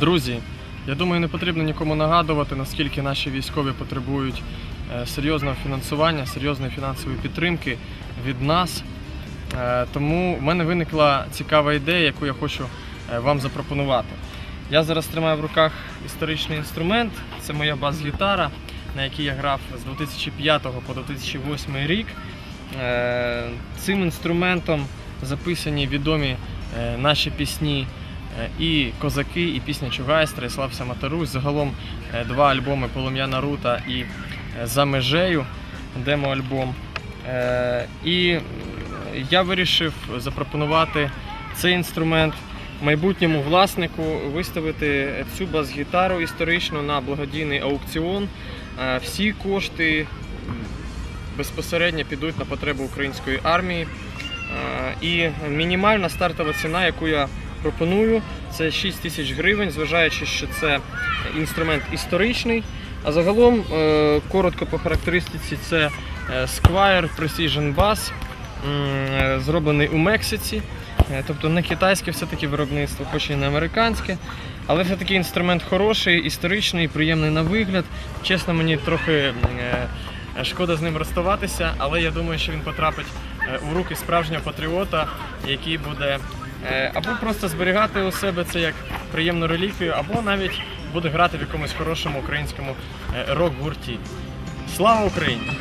Друзі, я думаю, не потрібно нікому нагадувати, наскільки наші військові потребують е, серйозного фінансування, серйозної фінансової підтримки від нас. Е, Тому в мене виникла цікава ідея, яку я хочу е, вам запропонувати. Я зараз тримаю в руках історичний інструмент. Це моя бас-гітара, на якій я грав з 2005 по 2008 рік. Цим інструментом записані відомі наші пісні і Козаки, і пісня Чугайстра, і Слався Матарусь. Загалом е, два альбоми Полум'яна Рута і е, За межею демо-альбом. Е, І е, я вирішив запропонувати цей інструмент майбутньому власнику виставити цю бас-гітару історичну на благодійний аукціон. Е, Всі кошти безпосередньо підуть на потреби української армії. Е, І мінімальна стартова ціна, яку я пропоную, це 6 тисяч гривень, зважаючи, що це інструмент історичний. А загалом, е, коротко по характеристиці, це е, Squire Precision Bass, е, зроблений у Мексиці. Тобто не китайське все-таки виробництво, хоч і не американське. Але все-таки інструмент хороший, історичний, приємний на вигляд. Чесно, мені трохи шкода з ним розставатися, але я думаю, що він потрапить у руки справжнього патріота, який буде або просто зберігати у себе це як приємну реліквію, або навіть буде грати в якомусь хорошому українському е, рок-гурті. Слава Україні!